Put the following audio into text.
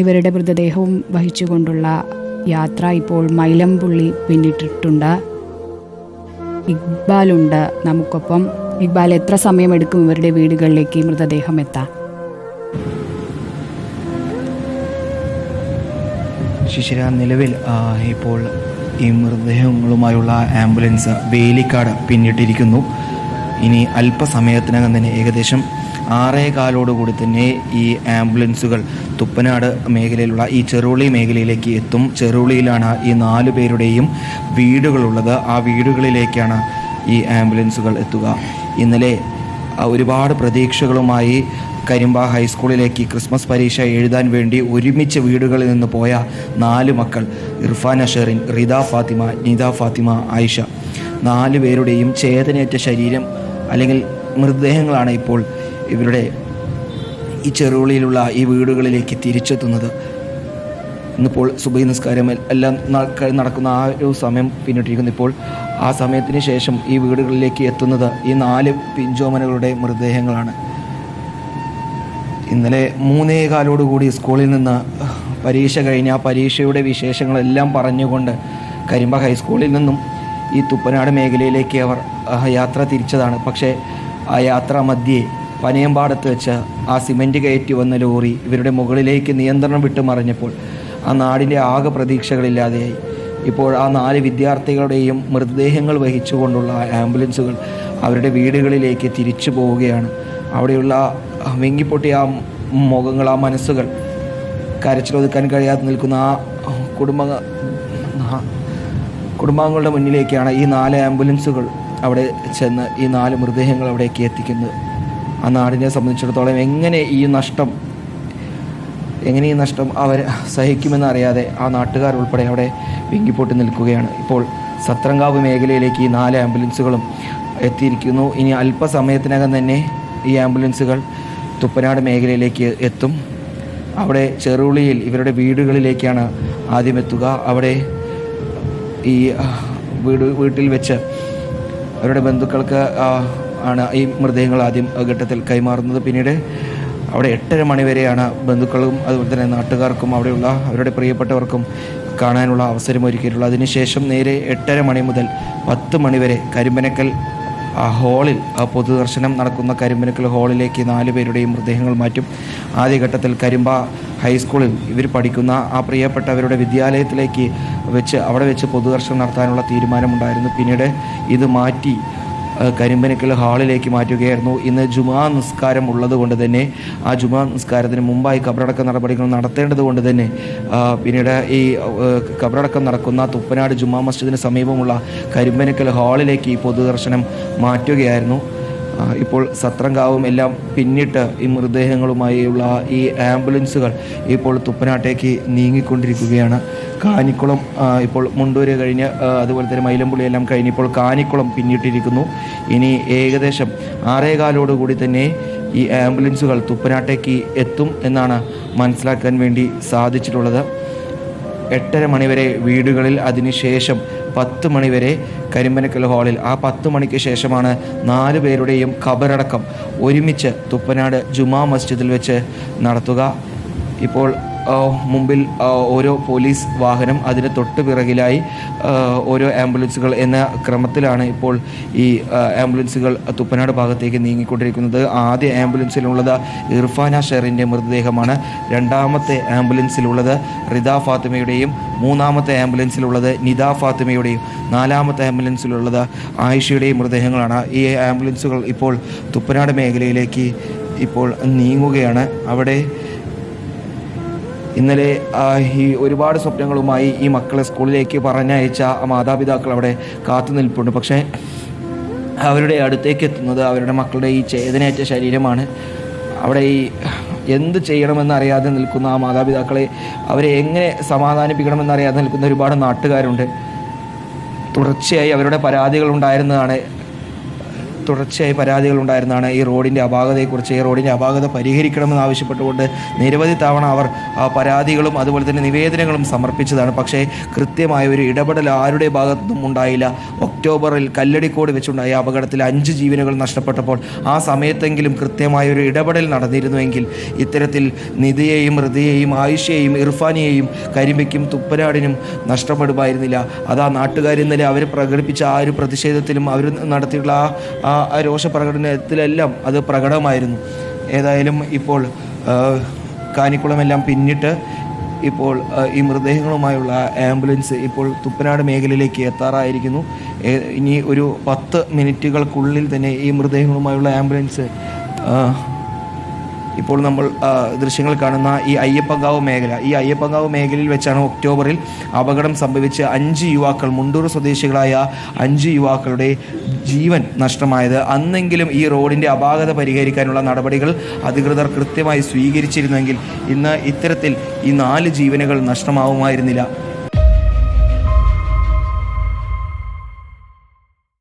ഇവരുടെ മൃതദേഹവും വഹിച്ചുകൊണ്ടുള്ള യാത്ര ഇപ്പോൾ മൈലംപുള്ളി പിന്നിട്ടിട്ടുണ്ട്. ഇക്ബാലുണ്ട് നമുക്കൊപ്പം. ഇക്ബാൽ എത്ര സമയമെടുക്കും ഇവരുടെ വീടുകളിലേക്ക് മൃതദേഹം എത്താൻ? ശിശിര നിലവിൽ ഇപ്പോൾ ഈ മൃതദേഹങ്ങളുമായുള്ള ആംബുലൻസ് വേലിക്കാട് പിന്നിട്ടിരിക്കുന്നു. ഇനി അല്പസമയത്തിനകം തന്നെ ഏകദേശം ആറേ കാലോടുകൂടി തന്നെ ഈ ആംബുലൻസുകൾ തുപ്പനാട് മേഖലയിലുള്ള ഈ ചെറുളി മേഖലയിലേക്ക് എത്തും. ചെറുളിയിലാണ് ഈ നാല് പേരുടെയും വീടുകളുള്ളത്. ആ വീടുകളിലേക്കാണ് ഈ ആംബുലൻസുകൾ എത്തുക. ഇന്നലെ ഒരുപാട് പ്രതീക്ഷകളുമായി കരിമ്പ ഹൈസ്കൂളിലേക്ക് ക്രിസ്മസ് പരീക്ഷ എഴുതാൻ വേണ്ടി ഒരുമിച്ച് വീടുകളിൽ നിന്ന് പോയ നാല് മക്കൾ ഇർഫാൻ അഷറിൻ റിദ ഫാത്തിമ നിത ഫാത്തിമ ആയിഷ. നാല് പേരുടെയും ചേതനേറ്റ ശരീരം അല്ലെങ്കിൽ മൃതദേഹങ്ങളാണ് ഇപ്പോൾ ഇവരുടെ ഈ ചെറുവിളിയിലുള്ള ഈ വീടുകളിലേക്ക് തിരിച്ചെത്തുന്നത്. ഇന്നിപ്പോൾ സുബൈ നിസ്കാരം എല്ലാം നടക്കുന്ന ആ ഒരു സമയം പിന്നിട്ടിരിക്കുന്നു. ഇപ്പോൾ ആ സമയത്തിന് ശേഷം ഈ വീടുകളിലേക്ക് എത്തുന്നത് ഈ നാല് പിഞ്ചോമനകളുടെ മൃതദേഹങ്ങളാണ്. ഇന്നലെ മൂന്നേ കാലോടുകൂടി സ്കൂളിൽ നിന്ന് പരീക്ഷ കഴിഞ്ഞ് ആ പരീക്ഷയുടെ വിശേഷങ്ങളെല്ലാം പറഞ്ഞുകൊണ്ട് കരിമ്പ ഹൈസ്കൂളിൽ നിന്നും ഈ തുപ്പനാട് മേഖലയിലേക്ക് അവർ യാത്ര തിരിച്ചതാണ്. പക്ഷേ ആ യാത്ര മധ്യേ പനയമ്പാടത്ത് വെച്ച് ആ സിമന്റ് കയറ്റി വന്ന ലോറി ഇവരുടെ മുകളിലേക്ക് നിയന്ത്രണം വിട്ടു മറിഞ്ഞപ്പോൾ ആ നാടിന്റെ ആകെ പ്രതീക്ഷകളില്ലാതെയായി. ഇപ്പോൾ ആ നാല് വിദ്യാർത്ഥികളുടെയും മൃതദേഹങ്ങൾ വഹിച്ചുകൊണ്ടുള്ള ആംബുലൻസുകൾ അവരുടെ വീടുകളിലേക്ക് തിരിച്ചു പോവുകയാണ്. അവിടെയുള്ള വെങ്ങിപ്പൊട്ടിയ ആ മുഖങ്ങൾ ആ മനസ്സുകൾ കരച്ചിലൊതുക്കാൻ കഴിയാതെ നിൽക്കുന്ന ആ കുടുംബ കുടുംബാംഗങ്ങളുടെ മുന്നിലേക്കാണ് ഈ നാല് ആംബുലൻസുകൾ അവിടെ ചെന്ന് ഈ നാല് മൃതദേഹങ്ങൾ അവിടേക്ക് എത്തിക്കുന്നത്. ആ നാടിനെ സംബന്ധിച്ചിടത്തോളം എങ്ങനെ ഈ നഷ്ടം എങ്ങനെ ഈ നഷ്ടം അവർ സഹിക്കുമെന്ന് അറിയാതെ ആ നാട്ടുകാർ ഉൾപ്പെടെ അവിടെ വിങ്ങിപ്പോട്ട് നിൽക്കുകയാണ്. ഇപ്പോൾ സത്രങ്കാവ് മേഖലയിലേക്ക് ഈ നാല് ആംബുലൻസുകളും എത്തിയിരിക്കുന്നു. ഇനി അല്പസമയത്തിനകം തന്നെ ഈ ആംബുലൻസുകൾ തുപ്പനാട് മേഖലയിലേക്ക് എത്തും. അവിടെ ചെറുളിയിൽ ഇവരുടെ വീടുകളിലേക്കാണ് ആദ്യം എത്തുക. അവിടെ ഈ വീട് വീട്ടിൽ വെച്ച് അവരുടെ ബന്ധുക്കൾക്ക് ആണ് ഈ മൃതദേഹങ്ങൾ ആദ്യം ഘട്ടത്തിൽ കൈമാറുന്നത്. പിന്നീട് അവിടെ എട്ടര മണിവരെയാണ് ബന്ധുക്കളും അതുപോലെ തന്നെ നാട്ടുകാർക്കും അവിടെയുള്ള അവരുടെ പ്രിയപ്പെട്ടവർക്കും കാണാനുള്ള അവസരം ഒരുക്കിയിട്ടുള്ളത്. അതിനുശേഷം നേരെ എട്ടര മണി മുതൽ പത്ത് മണിവരെ കരിമ്പനക്കൽ ആ ഹാളിൽ ആ പൊതുദർശനം നടക്കുന്ന കരിമ്പനക്കൽ ഹാളിലേക്ക് നാല് പേരുടെയും മൃതദേഹങ്ങൾ മാറ്റും. ആദ്യഘട്ടത്തിൽ കരിമ്പ ഹൈസ്കൂളിൽ ഇവർ പഠിക്കുന്ന ആ പ്രിയപ്പെട്ടവരുടെ വിദ്യാലയത്തിലേക്ക് വെച്ച് അവിടെ വെച്ച് പൊതുദർശനം നടത്താനുള്ള തീരുമാനമുണ്ടായിരുന്നു. പിന്നീട് ഇത് മാറ്റി കരിമ്പനക്കൽ ഹാളിലേക്ക് മാറ്റുകയായിരുന്നു. ഇന്ന് ജുമാ നിസ്കാരം ഉള്ളത് കൊണ്ട് തന്നെ ആ ജുമാ നിസ്കാരത്തിന് മുമ്പായി കബറടക്ക നടപടികൾ നടത്തേണ്ടത് കൊണ്ട് തന്നെ പിന്നീട് ഈ കബറടക്കം നടക്കുന്ന തുപ്പനാട് ജുമാ മസ്ജിദിന് സമീപമുള്ള കരിമ്പനക്കൽ ഹാളിലേക്ക് ഈ പൊതുദർശനം മാറ്റുകയായിരുന്നു. ഇപ്പോൾ സത്രങ്കാവും എല്ലാം പിന്നിട്ട് ഈ മൃതദേഹങ്ങളുമായുള്ള ഈ ആംബുലൻസുകൾ ഇപ്പോൾ തുപ്പനാട്ടേക്ക് നീങ്ങിക്കൊണ്ടിരിക്കുകയാണ്. കാനിക്കുളം ഇപ്പോൾ മുണ്ടൂര് കഴിഞ്ഞ് അതുപോലെ തന്നെ മൈലമ്പുള്ളി എല്ലാം കഴിഞ്ഞ് ഇപ്പോൾ കാനിക്കുളം പിന്നിട്ടിരിക്കുന്നു. ഇനി ഏകദേശം ആറേകാലോടുകൂടി തന്നെ ഈ ആംബുലൻസുകൾ തുപ്പനാട്ടേക്ക് എത്തും എന്നാണ് മനസ്സിലാക്കാൻ വേണ്ടി സാധിച്ചിട്ടുള്ളത്. എട്ടര മണിവരെ വീടുകളിൽ അതിനുശേഷം പത്ത് മണിവരെ കരിമ്പനക്കൽ ഹാളിൽ. ആ പത്ത് മണിക്ക് ശേഷമാണ് നാല് പേരുടെയും ഖബറടക്കം ഒരുമിച്ച് തുപ്പനാട് ജുമാ മസ്ജിദിൽ വെച്ച് നടത്തുക. ഇപ്പോൾ മുമ്പിൽ ഓരോ പോലീസ് വാഹനം അതിന് തൊട്ട് പിറകിലായി ഓരോ ആംബുലൻസുകൾ എന്ന ക്രമത്തിലാണ് ഇപ്പോൾ ഈ ആംബുലൻസുകൾ തുപ്പനാട് ഭാഗത്തേക്ക് നീങ്ങിക്കൊണ്ടിരിക്കുന്നത്. ആദ്യ ആംബുലൻസിലുള്ളത് ഇർഫാന ഷെറിന്റെ മൃതദേഹമാണ്. രണ്ടാമത്തെ ആംബുലൻസിലുള്ളത് റിദ ഫാത്തിമയുടെയും മൂന്നാമത്തെ ആംബുലൻസിലുള്ളത് നിദ ഫാത്തിമയുടെയും നാലാമത്തെ ആംബുലൻസിലുള്ളത് ആയിഷയുടെയും മൃതദേഹങ്ങളാണ്. ഈ ആംബുലൻസുകൾ ഇപ്പോൾ തുപ്പനാട് മേഖലയിലേക്ക് ഇപ്പോൾ നീങ്ങുകയാണ്. അവിടെ ഇന്നലെ ഈ ഒരുപാട് സ്വപ്നങ്ങളുമായി ഈ മക്കളെ സ്കൂളിലേക്ക് പറഞ്ഞയച്ച മാതാപിതാക്കൾ അവിടെ കാത്തു നിൽപ്പുണ്ട്. പക്ഷേ അവരുടെ അടുത്തേക്ക് എത്തുന്നത് അവരുടെ മക്കളുടെ ഈ ചേതനയേറ്റ ശരീരമാണ്. അവിടെ ഈ എന്ത് ചെയ്യണമെന്നറിയാതെ നിൽക്കുന്ന ആ മാതാപിതാക്കളെ അവരെ എങ്ങനെ സമാധാനിപ്പിക്കണമെന്നറിയാതെ നിൽക്കുന്ന ഒരുപാട് നാട്ടുകാരുണ്ട്. തുടർച്ചയായി അവരുടെ പരാതികൾ ഉണ്ടായിരുന്നതാണ് തുടർച്ചയായി പരാതികൾ ഉണ്ടായിരുന്നതാണ്. ഈ റോഡിന്റെ അപാകതയെക്കുറിച്ച് ഈ റോഡിന്റെ അപാകത പരിഹരിക്കണമെന്ന് ആവശ്യപ്പെട്ടുകൊണ്ട് നിരവധി തവണ അവർ പരാതികളും അതുപോലെ തന്നെ നിവേദനങ്ങളും സമർപ്പിച്ചതാണ്. പക്ഷേ കൃത്യമായ ഒരു ഇടപെടൽ ആരുടെ ഭാഗത്തുനിന്നും ഉണ്ടായില്ല. ഒക്ടോബറിൽ കല്ലടിക്കോട് വെച്ചുണ്ടായ അപകടത്തിൽ അഞ്ച് ജീവനുകൾ നഷ്ടപ്പെട്ടപ്പോൾ ആ സമയത്തെങ്കിലും കൃത്യമായ ഒരു ഇടപെടൽ നടന്നിരുന്നുവെങ്കിൽ ഇത്തരത്തിൽ നിധിയെയും ഹൃദയെയും ആയുഷയെയും ഇർഫാനിയെയും കരിമ്പയ്ക്കും തുപ്പനാടിനും നഷ്ടപ്പെടുമായിരുന്നില്ല. അതാ ആ നാട്ടുകാർ അവർ പ്രകടിപ്പിച്ച ആ ഒരു പ്രതിഷേധത്തിലും അവർ നടത്തിയിട്ടുള്ള ആ- ആ ആ രോഷ പ്രകടനത്തിലെല്ലാം അത് പ്രകടമായിരുന്നു. ഏതായാലും ഇപ്പോൾ കാനിക്കുളമെല്ലാം പിന്നിട്ട് ഇപ്പോൾ ഈ മൃതദേഹങ്ങളുമായുള്ള ആംബുലൻസ് ഇപ്പോൾ തുപ്പനാട് മേഖലയിലേക്ക് എത്താറായിരിക്കുന്നു. ഇനി ഒരു പത്ത് മിനിറ്റുകൾക്കുള്ളിൽ തന്നെ ഈ മൃതദേഹങ്ങളുമായുള്ള ആംബുലൻസ് ഇപ്പോൾ നമ്മൾ ദൃശ്യങ്ങൾ കാണുന്ന ഈ അയ്യപ്പങ്കാവ് മേഖല. ഈ അയ്യപ്പങ്കാവ് മേഖലയിൽ വെച്ചാണ് ഒക്ടോബറിൽ അപകടം സംഭവിച്ച് അഞ്ച് യുവാക്കൾ മുണ്ടൂർ സ്വദേശികളായ അഞ്ച് യുവാക്കളുടെ ജീവൻ നഷ്ടമായത്. അന്നെങ്കിലും ഈ റോഡിന്റെ അപാകത പരിഹരിക്കാനുള്ള നടപടികൾ അധികൃതർ കൃത്യമായി സ്വീകരിച്ചിരുന്നെങ്കിൽ ഇന്ന് ഇത്തരത്തിൽ ഈ നാല് ജീവനുകൾ നഷ്ടമാവുമായിരുന്നില്ല.